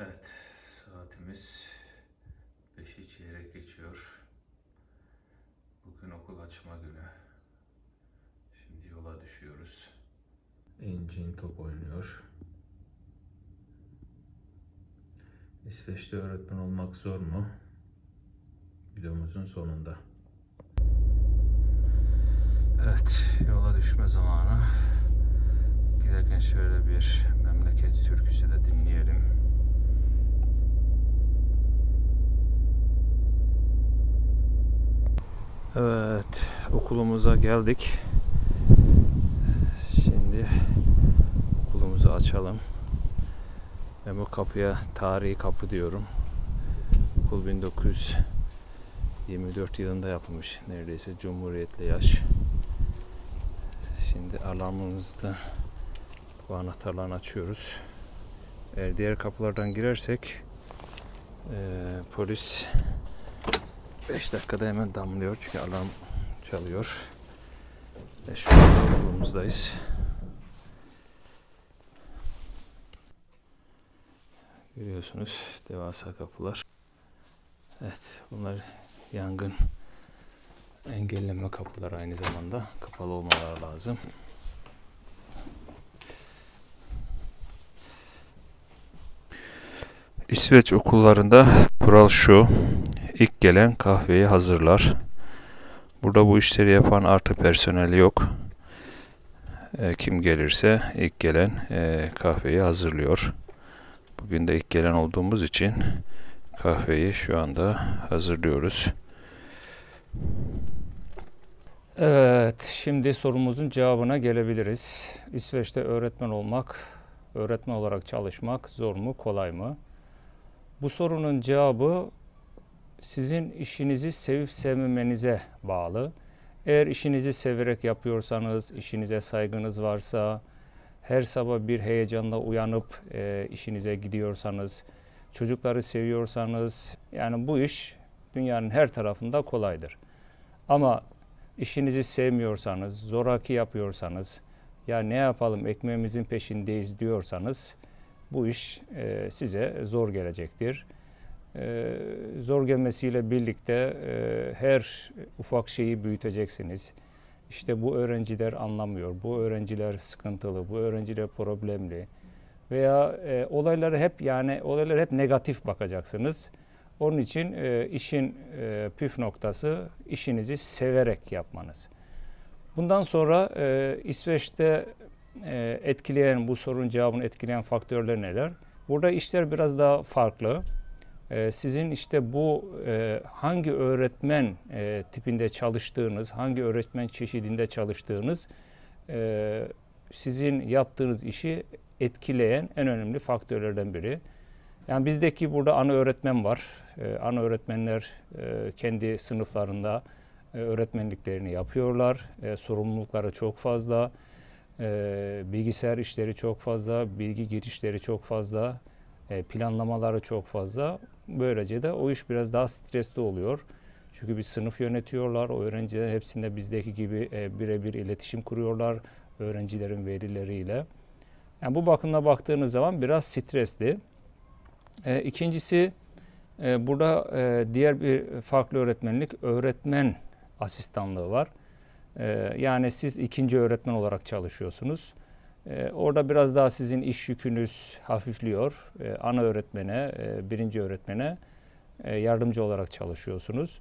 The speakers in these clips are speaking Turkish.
Evet, saatimiz 5'i çeyrek geçiyor. Bugün okul açma günü. Şimdi yola düşüyoruz. İncin top oynuyor. İsveç'te öğretmen olmak zor mu? Videomuzun sonunda. Evet, yola düşme zamanı. Giderken şöyle bir memleket türküsü de dinleyelim. Evet, okulumuza geldik. Şimdi okulumuzu açalım. Ben bu kapıya tarihi kapı diyorum. Okul 1924 yılında yapılmış. Neredeyse Cumhuriyet'le yaş. Şimdi alarmımızda bu anahtarlarını açıyoruz. Eğer diğer kapılardan girersek eee, polis 5 dakikada hemen damlıyor çünkü alarm çalıyor. Ve şu anda okulumuzdayız. Görüyorsunuz devasa kapılar. Evet bunlar yangın engelleme kapılar aynı zamanda kapalı olmaları lazım. İsveç okullarında kural şu. İlk gelen kahveyi hazırlar. Burada bu işleri yapan artı personel yok. E, kim gelirse ilk gelen e, kahveyi hazırlıyor. Bugün de ilk gelen olduğumuz için kahveyi şu anda hazırlıyoruz. Evet, şimdi sorumuzun cevabına gelebiliriz. İsveç'te öğretmen olmak, öğretmen olarak çalışmak zor mu, kolay mı? Bu sorunun cevabı sizin işinizi sevip sevmemenize bağlı. Eğer işinizi severek yapıyorsanız, işinize saygınız varsa, her sabah bir heyecanla uyanıp e, işinize gidiyorsanız, çocukları seviyorsanız, yani bu iş dünyanın her tarafında kolaydır. Ama işinizi sevmiyorsanız, zoraki yapıyorsanız, ya ne yapalım ekmeğimizin peşindeyiz diyorsanız, bu iş e, size zor gelecektir. E, zor gelmesiyle birlikte e, her ufak şeyi büyüteceksiniz. İşte bu öğrenciler anlamıyor, bu öğrenciler sıkıntılı, bu öğrenciler problemli veya e, olayları hep yani olaylara hep negatif bakacaksınız. Onun için e, işin e, püf noktası işinizi severek yapmanız. Bundan sonra e, İsveç'te e, etkileyen bu sorunun cevabını etkileyen faktörler neler? Burada işler biraz daha farklı. E, sizin işte bu e, hangi öğretmen e, tipinde çalıştığınız, hangi öğretmen çeşidinde çalıştığınız e, sizin yaptığınız işi etkileyen en önemli faktörlerden biri. Yani bizdeki burada ana öğretmen var. Ana öğretmenler kendi sınıflarında öğretmenliklerini yapıyorlar. Sorumlulukları çok fazla. Bilgisayar işleri çok fazla, bilgi girişleri çok fazla, planlamaları çok fazla. Böylece de o iş biraz daha stresli oluyor. Çünkü bir sınıf yönetiyorlar. O öğrenciler hepsinde bizdeki gibi e, birebir iletişim kuruyorlar öğrencilerin velileriyle. Yani bu bakımda baktığınız zaman biraz stresli. E, ikincisi e, burada e, diğer bir farklı öğretmenlik öğretmen asistanlığı var. E, yani siz ikinci öğretmen olarak çalışıyorsunuz. E, orada biraz daha sizin iş yükünüz hafifliyor. E, ana öğretmene, e, birinci öğretmene e, yardımcı olarak çalışıyorsunuz.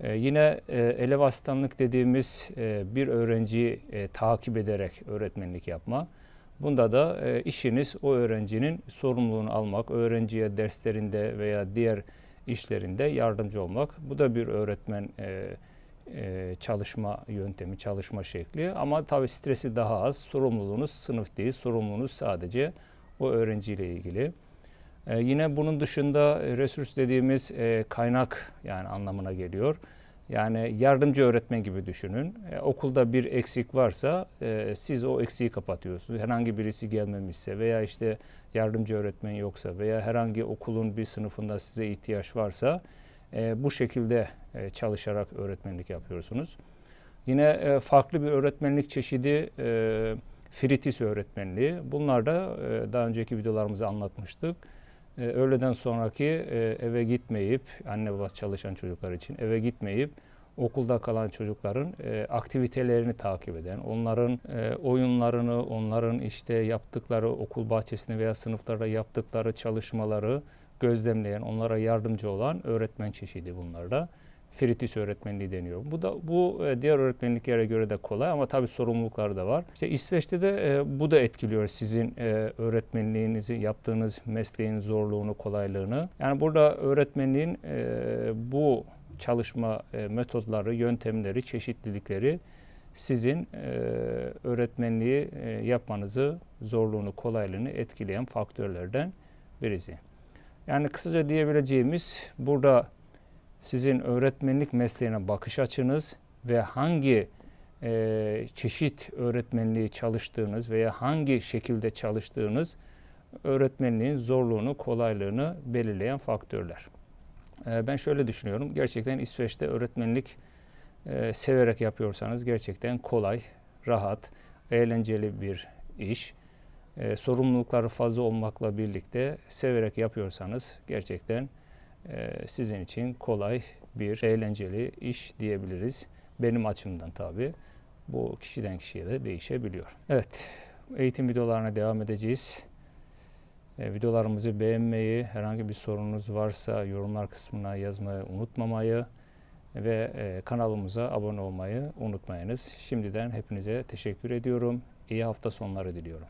E, yine e, elev asistanlık dediğimiz e, bir öğrenciyi takip ederek öğretmenlik yapma. Bunda da işiniz o öğrencinin sorumluluğunu almak, öğrenciye derslerinde veya diğer işlerinde yardımcı olmak. Bu da bir öğretmen e, e, çalışma yöntemi, çalışma şekli. Ama tabii stresi daha az. Sorumluluğunuz sınıf değil, sorumluluğunuz sadece o öğrenciyle ilgili. E, yine bunun dışında resurs dediğimiz e, kaynak yani anlamına geliyor. Yani yardımcı öğretmen gibi düşünün. E, okulda bir eksik varsa e, siz o eksiği kapatıyorsunuz. Herhangi birisi gelmemişse veya işte yardımcı öğretmen yoksa veya herhangi okulun bir sınıfında size ihtiyaç varsa e, bu şekilde e, çalışarak öğretmenlik yapıyorsunuz. Yine e, farklı bir öğretmenlik çeşidi e, fritis öğretmenliği. Bunlar da e, daha önceki videolarımızda anlatmıştık. e, öğleden sonraki e, eve gitmeyip, anne babası çalışan çocuklar için eve gitmeyip okulda kalan çocukların e, aktivitelerini takip eden, onların e, oyunlarını, onların işte yaptıkları okul bahçesinde veya sınıflarda yaptıkları çalışmaları gözlemleyen, onlara yardımcı olan öğretmen çeşidi bunlarda. Fritis öğretmenliği deniyor. Bu da bu e, diğer öğretmenliklere göre de kolay ama tabii sorumlulukları da var. İşte İsveç'te de e, bu da etkiliyor sizin e, öğretmenliğinizi yaptığınız mesleğin zorluğunu, kolaylığını. Yani burada öğretmenliğin e, bu çalışma e, metodları, yöntemleri, çeşitlilikleri sizin e, öğretmenliği e, yapmanızı, zorluğunu, kolaylığını etkileyen faktörlerden birisi. Yani kısaca diyebileceğimiz burada sizin öğretmenlik mesleğine bakış açınız ve hangi e, çeşit öğretmenliği çalıştığınız veya hangi şekilde çalıştığınız öğretmenliğin zorluğunu, kolaylığını belirleyen faktörler. E, ben şöyle düşünüyorum. Gerçekten İsveç'te öğretmenlik e, severek yapıyorsanız gerçekten kolay, rahat, eğlenceli bir iş. E, sorumlulukları fazla olmakla birlikte severek yapıyorsanız gerçekten e, sizin için kolay bir eğlenceli iş diyebiliriz. Benim açımdan tabii. Bu kişiden kişiye de değişebiliyor. Evet, eğitim videolarına devam edeceğiz. E, videolarımızı beğenmeyi, herhangi bir sorunuz varsa yorumlar kısmına yazmayı unutmamayı ve e, kanalımıza abone olmayı unutmayınız. Şimdiden hepinize teşekkür ediyorum. İyi hafta sonları diliyorum.